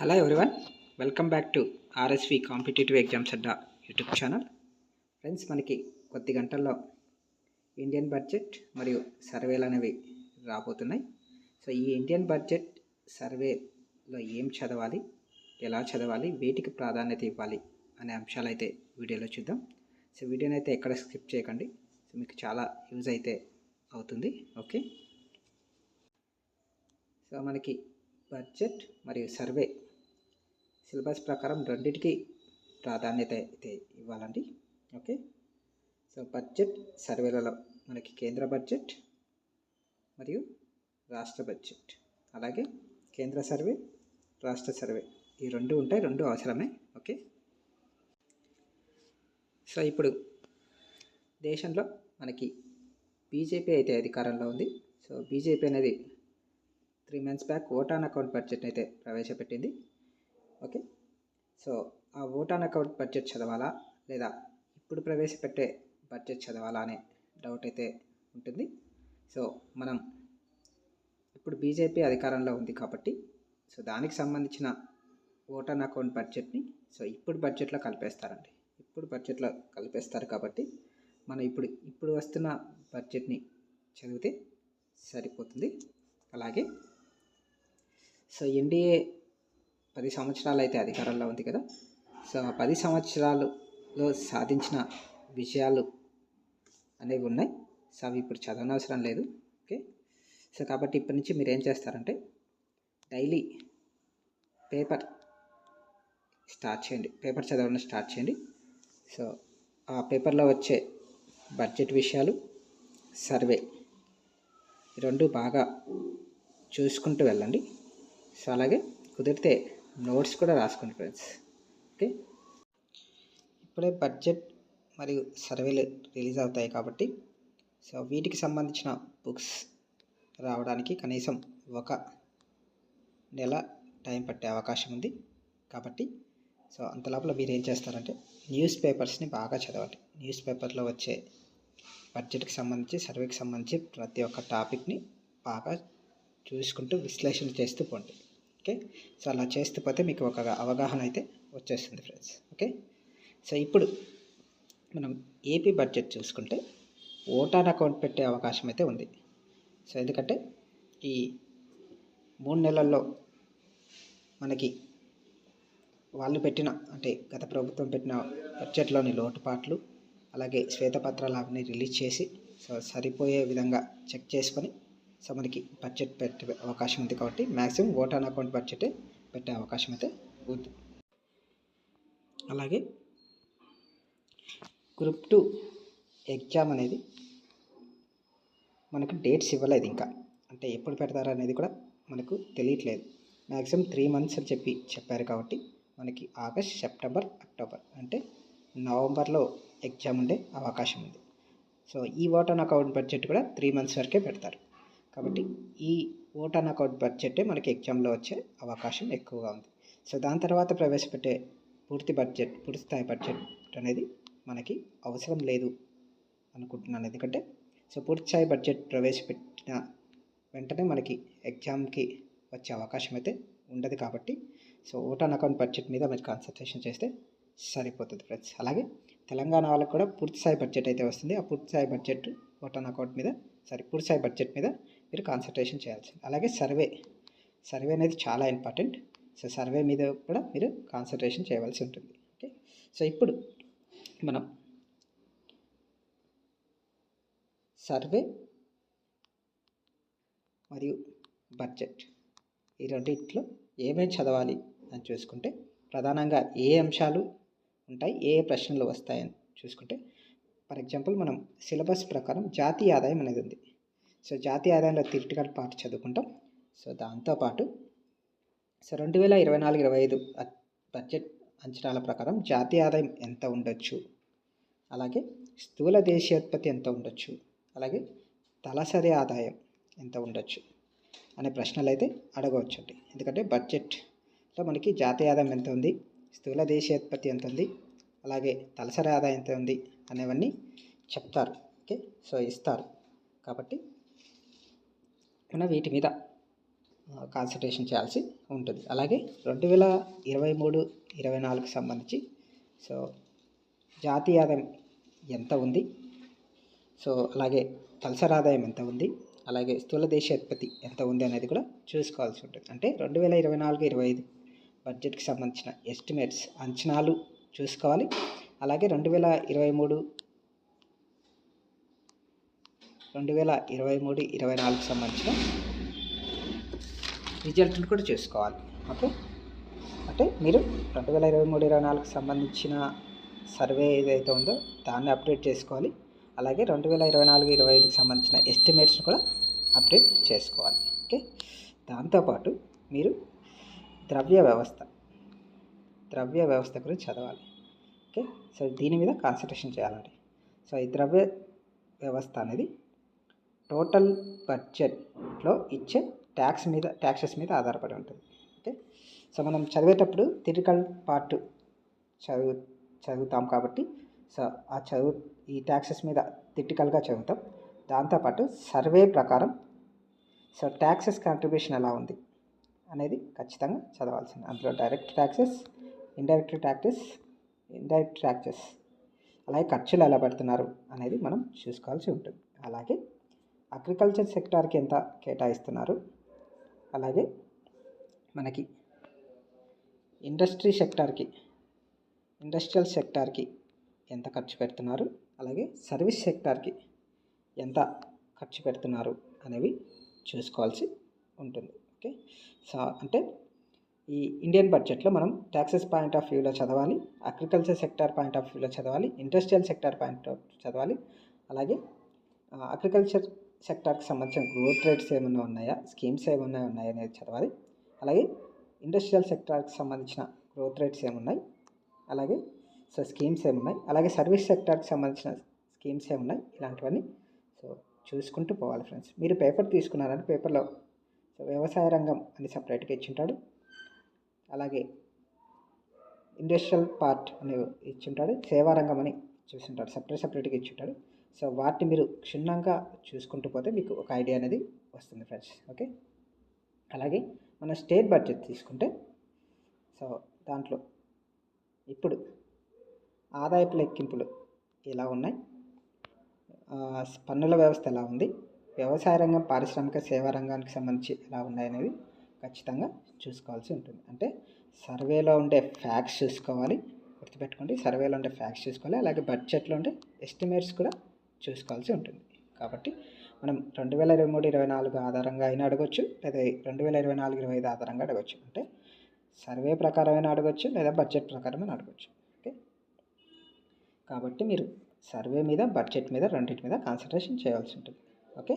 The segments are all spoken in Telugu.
Hello everyone welcome back to RSV competitive exams Adda YouTube channel friends మనకి కొద్ది గంటల్లో ఇండియన్ బడ్జెట్ మరియు సర్వేలు అనేవి రాబోతున్నాయి. సో ఈ ఇండియన్ బడ్జెట్ సర్వేలో ఏం చదవాలి ఎలా చదవాలి వేటికి ప్రాధాన్యత ఇవ్వాలి అనే అంశాలు అయితే వీడియోలో చూద్దాం. సో వీడియోని అయితే ఎక్కడ స్కిప్ చేయకండి. సో మీకు చాలా యూజ్ అయితే అవుతుంది. ఓకే సో మనకి బడ్జెట్ మరియు సర్వే సిలబస్ ప్రకారం రెండింటికి ప్రాధాన్యత అయితే ఇవ్వాలండి. ఓకే? సో బడ్జెట్ సర్వేలలో మనకి కేంద్ర బడ్జెట్ మరియు రాష్ట్ర బడ్జెట్. అలాగే కేంద్ర సర్వే రాష్ట్ర సర్వే. ఈ రెండు ఉంటాయి రెండు అవసరమే. ఓకే? సో ఇప్పుడు దేశంలో మనకి బీజేపీ అయితే అధికారంలో ఉంది. సో బీజేపీ అనేది three months back vote on account budget అయితే ప్రవేశపెట్టింది. ఓకే? సో ఆ ఓటాన్ అకౌంట్ బడ్జెట్ చదవాలా? లేదా ఇప్పుడు ప్రవేశపెట్టే బడ్జెట్ చదవాలా అనే డౌట్ అయితే ఉంటుంది. సో మనం ఇప్పుడు బీజేపీ అధికారంలో ఉంది కాబట్టి సో దానికి సంబంధించిన ఓటాన్ అకౌంట్ బడ్జెట్ని సో ఇప్పుడు బడ్జెట్లో కలిపేస్తారండి. ఇప్పుడు బడ్జెట్లో కలిపేస్తారు కాబట్టి మనం ఇప్పుడు ఇప్పుడు వస్తున్న బడ్జెట్ని చదివితే సరిపోతుంది. అలాగే సో ఎన్డీఏ పది సంవత్సరాలు అయితే అధికారంలో ఉంది కదా. సో ఆ పది సంవత్సరాలలో సాధించిన విషయాలు అనేవి ఉన్నాయి. సో అవి ఇప్పుడు చదవనవసరం లేదు. ఓకే? సో కాబట్టి ఇప్పటి నుంచి మీరు ఏం చేస్తారంటే డైలీ పేపర్ స్టార్ట్ చేయండి. పేపర్ చదవడం స్టార్ట్ చేయండి. సో ఆ పేపర్లో వచ్చే బడ్జెట్ విషయాలు సర్వే రెండు బాగా చూసుకుంటూ వెళ్ళండి. సో అలాగే కుదిరితే నోట్స్ కూడా రాసుకోండి ఫ్రెండ్స్. ఓకే? ఇప్పుడే బడ్జెట్ మరియు సర్వేలు రిలీజ్ అవుతాయి కాబట్టి సో వీటికి సంబంధించిన బుక్స్ రావడానికి కనీసం ఒక నెల టైం పట్టే అవకాశం ఉంది కాబట్టి సో అంత లోపల మీరు ఏం చేస్తారంటే న్యూస్ పేపర్స్ని బాగా చదవండి. న్యూస్ పేపర్లో వచ్చే బడ్జెట్కి సంబంధించి సర్వేకి సంబంధించి ప్రతి ఒక్క టాపిక్ని బాగా చూసుకుంటూ విశ్లేషణ చేస్తూ పోండి. ఓకే? సో అలా చేస్తూ పోతే మీకు ఒక అవగాహన అయితే వచ్చేస్తుంది ఫ్రెండ్స్. ఓకే? సో ఇప్పుడు మనం ఏపీ బడ్జెట్ చూసుకుంటే ఓటాన్ అకౌంట్ పెట్టే అవకాశం అయితే ఉంది. సో ఎందుకంటే ఈ మూడు నెలల్లో మనకి వాళ్ళు పెట్టిన అంటే గత ప్రభుత్వం పెట్టిన బడ్జెట్లోని లోటుపాట్లు అలాగే శ్వేతపత్రాలు అవన్నీ రిలీజ్ చేసి సో సరిపోయే విధంగా చెక్ చేసుకొని సో మనకి బడ్జెట్ పెట్టే అవకాశం ఉంది కాబట్టి మ్యాక్సిమం ఓటాన్ అకౌంట్ బడ్జెటే పెట్టే అవకాశం అయితే ఉంది. అలాగే గ్రూప్ టూ ఎగ్జామ్ అనేది మనకు డేట్స్ ఇవ్వలేదు ఇంకా. అంటే ఎప్పుడు పెడతారు అనేది కూడా మనకు తెలియట్లేదు. మ్యాక్సిమం త్రీ మంత్స్ అని చెప్పి చెప్పారు కాబట్టి మనకి ఆగస్ట్ సెప్టెంబర్ అక్టోబర్ అంటే నవంబర్లో ఎగ్జామ్ ఉండే అవకాశం ఉంది. సో ఈ ఓటాన్ అకౌంట్ బడ్జెట్ కూడా త్రీ మంత్స్ వరకే పెడతారు. కాబట్టి ఈ ఓటాన్ అకౌంట్ బడ్జెటే మనకి ఎగ్జామ్లో వచ్చే అవకాశం ఎక్కువగా ఉంది. సో దాని తర్వాత ప్రవేశపెట్టే పూర్తి బడ్జెట్ పూర్తి స్థాయి బడ్జెట్ అనేది మనకి అవసరం లేదు అనుకుంటున్నాను. ఎందుకంటే సో పూర్తి స్థాయి బడ్జెట్ ప్రవేశపెట్టిన వెంటనే మనకి ఎగ్జామ్కి వచ్చే అవకాశం అయితే ఉండదు కాబట్టి సో ఓటాన్ అకౌంట్ బడ్జెట్ మీద మీరు కాన్సన్ట్రేషన్ చేస్తే సరిపోతుంది ఫ్రెండ్స్. అలాగే తెలంగాణ వాళ్ళకి కూడా పూర్తి స్థాయి బడ్జెట్ అయితే వస్తుంది. ఆ పూర్తి స్థాయి బడ్జెట్ ఓటాన్ అకౌంట్ మీద సారీ పూర్తి స్థాయి బడ్జెట్ మీద మీరు కాన్సన్ట్రేషన్ చేయాల్సి అలాగే సర్వే సర్వే అనేది చాలా ఇంపార్టెంట్ సో సర్వే మీద కూడా మీరు కాన్సన్ట్రేషన్ చేయవలసి ఉంటుంది. ఓకే సో ఇప్పుడు మనం సర్వే మరియు బడ్జెట్ ఈ రెండింటిలో ఏమేమి చదవాలి అని చూసుకుంటే ప్రధానంగా ఏ అంశాలు ఉంటాయి ఏ ప్రశ్నలు వస్తాయని చూసుకుంటే ఫర్ ఎగ్జాంపుల్ మనం సిలబస్ ప్రకారం జాతీయ ఆదాయం అనేది ఉంది. సో జాతీయ ఆదాయంలో థిరిటికల్ పార్ట్ చదువుకుంటాం. సో దాంతోపాటు సో రెండు వేల ఇరవై నాలుగు ఇరవై ఐదు బడ్జెట్ అంచనాల ప్రకారం జాతీయ ఆదాయం ఎంత ఉండొచ్చు? అలాగే స్థూల దేశీయోత్పత్తి ఎంత ఉండొచ్చు? అలాగే తలసరి ఆదాయం ఎంత ఉండొచ్చు? అనే ప్రశ్నలు అయితే అడగవచ్చండి. ఎందుకంటే బడ్జెట్లో మనకి జాతీయ ఆదాయం ఎంత ఉంది? స్థూల దేశీయోత్పత్తి ఎంత ఉంది? అలాగే తలసరి ఆదాయం ఎంత ఉంది? అనేవన్నీ చెప్తారు. ఓకే? సో ఇస్తారు. కాబట్టి మనం వీటి మీద కాన్సన్ట్రేషన్ చేయాల్సి ఉంటుంది. అలాగే రెండు వేల ఇరవై మూడు ఇరవై నాలుగుకి సంబంధించి సో జాతీయ ఆదాయం ఎంత ఉంది? సో అలాగే తలసరి ఆదాయం ఎంత ఉంది? అలాగే స్థూల దేశోత్పత్తి ఎంత ఉంది అనేది కూడా చూసుకోవాల్సి ఉంటుంది. అంటే రెండు వేల ఇరవై నాలుగు ఇరవై ఐదు బడ్జెట్కి సంబంధించిన ఎస్టిమేట్స్ అంచనాలు చూసుకోవాలి. అలాగే రెండు వేల ఇరవై మూడు రెండు వేల ఇరవై మూడు ఇరవై నాలుగు సంబంధించిన రిజల్ట్ని కూడా చూసుకోవాలి. ఓకే? అంటే మీరు రెండు వేల ఇరవై మూడు ఇరవై నాలుగుకి సంబంధించిన సర్వే ఏదైతే ఉందో దాన్ని అప్డేట్ చేసుకోవాలి. అలాగే రెండు వేల ఇరవై నాలుగు ఇరవై ఐదుకి సంబంధించిన ఎస్టిమేట్స్ని కూడా అప్డేట్ చేసుకోవాలి. ఓకే? దాంతోపాటు మీరు ద్రవ్య వ్యవస్థ ద్రవ్య వ్యవస్థ గురించి చదవాలి. ఓకే? సో దీని మీద కాన్సన్ట్రేషన్ చేయాలండి. సో ఈ ద్రవ్య వ్యవస్థ అనేది టోటల్ బడ్జెట్లో ఇచ్చే ట్యాక్స్ మీద ట్యాక్సెస్ మీద ఆధారపడి ఉంటుంది. ఓకే? సో మనం చదివేటప్పుడు థిరికల్ పార్ట్ చదువు చదువుతాం కాబట్టి సో ఆ చదువు ఈ ట్యాక్సెస్ మీద థిటికల్గా చదువుతాం. దాంతోపాటు సర్వే ప్రకారం సో ట్యాక్సెస్ కాంట్రిబ్యూషన్ ఎలా ఉంది అనేది ఖచ్చితంగా చదవాల్సింది. అందులో direct taxes indirect taxes indirect taxes అలాగే ఖర్చులు ఎలా పెడుతున్నారు అనేది మనం చూసుకోవాల్సి ఉంటుంది. అలాగే అగ్రికల్చర్ సెక్టార్కి ఎంత కేటాయిస్తున్నారు? అలాగే మనకి ఇండస్ట్రీ సెక్టార్కి ఇండస్ట్రియల్ సెక్టార్కి ఎంత ఖర్చు పెడుతున్నారు? అలాగే సర్వీస్ సెక్టార్కి ఎంత ఖర్చు పెడుతున్నారు అనేవి చూసుకోవాల్సి ఉంటుంది. ఓకే? సో అంటే ఈ ఇండియన్ బడ్జెట్లో మనం ట్యాక్సెస్ పాయింట్ ఆఫ్ వ్యూలో చదవాలి అగ్రికల్చర్ సెక్టార్ పాయింట్ ఆఫ్ వ్యూలో చదవాలి ఇండస్ట్రియల్ సెక్టార్ పాయింట్ ఆఫ్ చదవాలి అలాగే అగ్రికల్చర్ సెక్టార్కి సంబంధించిన గ్రోత్ రేట్స్ ఏమైనా ఉన్నాయా? స్కీమ్స్ ఏమైనా ఉన్నాయా అనేది చదవాలి. అలాగే ఇండస్ట్రియల్ సెక్టార్కి సంబంధించిన గ్రోత్ రేట్స్ ఏమున్నాయి? అలాగే సో స్కీమ్స్ ఏమున్నాయి? అలాగే సర్వీస్ సెక్టార్కి సంబంధించిన స్కీమ్స్ ఏమున్నాయి? ఇలాంటివన్నీ సో చూసుకుంటూ పోవాలి ఫ్రెండ్స్ మీరు పేపర్ తీసుకున్నారంటే పేపర్లో సో వ్యవసాయ రంగం అని సపరేట్గా ఇచ్చింటాడు. అలాగే ఇండస్ట్రియల్ పార్ట్ అని ఇచ్చింటాడు. సేవా రంగం అని చూసుంటాడు. సపరేట్ సపరేట్గా ఇచ్చింటాడు. సో వాటిని మీరు క్షుణ్ణంగా చూసుకుంటూ పోతే మీకు ఒక ఐడియా అనేది వస్తుంది ఫ్రెండ్స్ ఓకే? అలాగే మన స్టేట్ బడ్జెట్ తీసుకుంటే సో దాంట్లో ఇప్పుడు ఆదాయపు లెక్కింపులు ఎలా ఉన్నాయి? పన్నుల వ్యవస్థ ఎలా ఉంది? వ్యవసాయ రంగం పారిశ్రామిక సేవా రంగానికి సంబంధించి ఎలా ఉన్నాయనేది ఖచ్చితంగా చూసుకోవాల్సి ఉంటుంది. అంటే సర్వేలో ఉండే ఫ్యాక్ట్స్ చూసుకోవాలి గుర్తుపెట్టుకోండి. సర్వేలో ఉండే ఫ్యాక్ట్స్ చూసుకోవాలి అలాగే బడ్జెట్లో ఉండే ఎస్టిమేట్స్ కూడా చూసుకోవాల్సి ఉంటుంది. కాబట్టి మనం రెండు వేల ఇరవై మూడు ఇరవై నాలుగు ఆధారంగా అయినా అడగొచ్చు లేదా రెండు వేల ఇరవై నాలుగు ఇరవై ఐదు ఆధారంగా అడగొచ్చు. అంటే సర్వే ప్రకారమైనా అడగొచ్చు లేదా బడ్జెట్ ప్రకారమైన అడగొచ్చు. ఓకే? కాబట్టి మీరు సర్వే మీద బడ్జెట్ మీద రెండింటి మీద కాన్సన్ట్రేషన్ చేయాల్సి ఉంటుంది. ఓకే?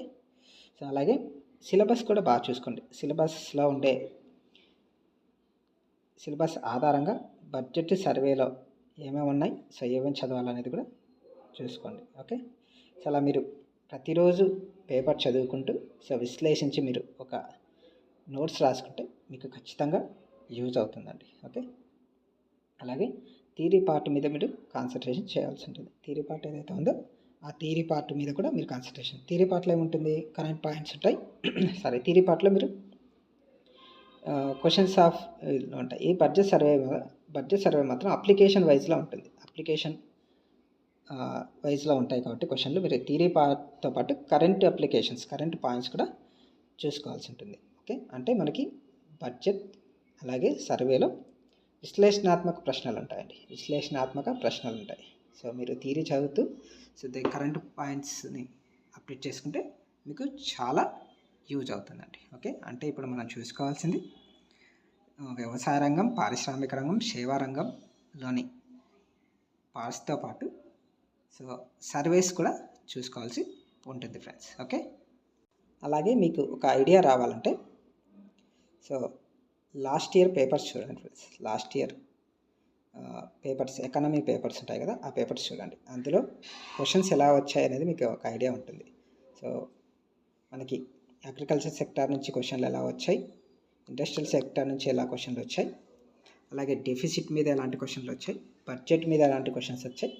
సో అలాగే సిలబస్ కూడా బాగా చూసుకోండి. సిలబస్లో ఉండే సిలబస్ ఆధారంగా బడ్జెట్ సర్వేలో ఏమేమి ఉన్నాయి సో ఏమేమి చదవాలనేది కూడా చూసుకోండి. ఓకే? చాలా మీరు ప్రతిరోజు పేపర్ చదువుకుంటూ సో విశ్లేషించి మీరు ఒక నోట్స్ రాసుకుంటే మీకు ఖచ్చితంగా యూజ్ అవుతుందండి. ఓకే? అలాగే థీరీ పార్ట్ మీద మీరు కాన్సన్ట్రేషన్ చేయాల్సి ఉంటుంది. థీరీ పార్ట్ ఏదైతే ఉందో ఆ థీరీ పార్ట్ మీద కూడా మీరు కాన్సన్ట్రేషన్. థీరీ పార్ట్లో ఏముంటుంది? కరెంట్ పాయింట్స్ ఉంటాయి. సారీ థీరీ పార్ట్లో మీరు క్వశ్చన్స్ ఆఫ్ ఉంటాయి. ఈ బడ్జెట్ సర్వే బడ్జెట్ సర్వే మాత్రం అప్లికేషన్ వైజ్లో ఉంటుంది. అప్లికేషన్ వైజ్లో ఉంటాయి కాబట్టి క్వశ్చన్లు. మీరు థీరీ పార్ట్తో పాటు కరెంట్ అప్లికేషన్స్ కరెంట్ పాయింట్స్ కూడా చూసుకోవాల్సి ఉంటుంది. ఓకే? అంటే మనకి బడ్జెట్ అలాగే సర్వేలో విశ్లేషణాత్మక ప్రశ్నలు ఉంటాయండి. విశ్లేషణాత్మక ప్రశ్నలు ఉంటాయి. సో మీరు థీరీ చదువుతూ సో ది కరెంట్ పాయింట్స్ని అప్డేట్ చేసుకుంటే మీకు చాలా యూజ్ అవుతుందండి. ఓకే? అంటే ఇప్పుడు మనం చూసుకోవాల్సింది వ్యవసాయ రంగం పారిశ్రామిక రంగం సేవా రంగంలోని పార్ట్స్తో పాటు సో సర్వేస్ కూడా చూసుకోవాల్సి ఉంటుంది ఫ్రెండ్స్ ఓకే అలాగే మీకు ఒక ఐడియా రావాలంటే సో లాస్ట్ ఇయర్ పేపర్స్ చూడండి friends last year papers economy papers ఉంటాయి కదా ఆ పేపర్స్ చూడండి. అందులో క్వశ్చన్స్ ఎలా వచ్చాయి అనేది మీకు ఒక ఐడియా ఉంటుంది. సో మనకి అగ్రికల్చర్ సెక్టార్ నుంచి క్వశ్చన్లు ఎలా వచ్చాయి ఇండస్ట్రియల్ సెక్టార్ నుంచి ఎలా క్వశ్చన్లు వచ్చాయి అలాగే డెఫిసిట్ మీద ఎలాంటి క్వశ్చన్లు వచ్చాయి బడ్జెట్ మీద ఎలాంటి క్వశ్చన్స్ వచ్చాయి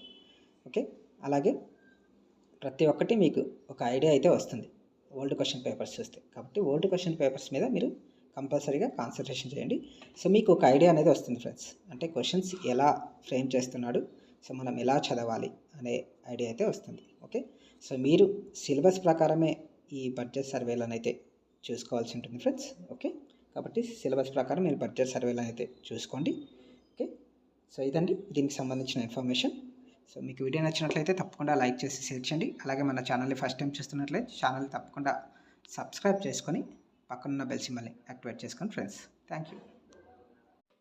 ఓకే అలాగే ప్రతి ఒక్కటి మీకు ఒక ఐడియా అయితే వస్తుంది. ఓల్డ్ క్వశ్చన్ పేపర్స్ చూస్తే. కాబట్టి ఓల్డ్ క్వశ్చన్ పేపర్స్ మీద మీరు కంపల్సరీగా కాన్సన్ట్రేషన్ చేయండి. సో మీకు ఒక ఐడియా అనేది వస్తుంది ఫ్రెండ్స్. అంటే క్వశ్చన్స్ ఎలా ఫ్రేమ్ చేస్తున్నాడు. సో మనం ఎలా చదవాలి అనే ఐడియా అయితే వస్తుంది. ఓకే? సో మీరు సిలబస్ ప్రకారమే ఈ బడ్జెట్ సర్వేలను అయితే చూసుకోవాల్సి ఉంటుంది ఫ్రెండ్స్. ఓకే? కాబట్టి సిలబస్ ప్రకారం మీరు బడ్జెట్ సర్వేలను అయితే చూసుకోండి. ఓకే? సో ఇదండి. దీనికి సంబంధించిన ఇన్ఫర్మేషన్. సో మీకు వీడియో నచ్చినట్లయితే తప్పకుండా లైక్ చేసి షేర్ చేయండి. అలాగే మన ఛానల్ని ఫస్ట్ టైం చూస్తున్నట్లయితే ఛానల్ తప్పకుండా సబ్స్క్రైబ్ చేసుకొని పక్కనున్న బెల్ సింబల్ని యాక్టివేట్ చేసుకోండి ఫ్రెండ్స్ థ్యాంక్ యూ.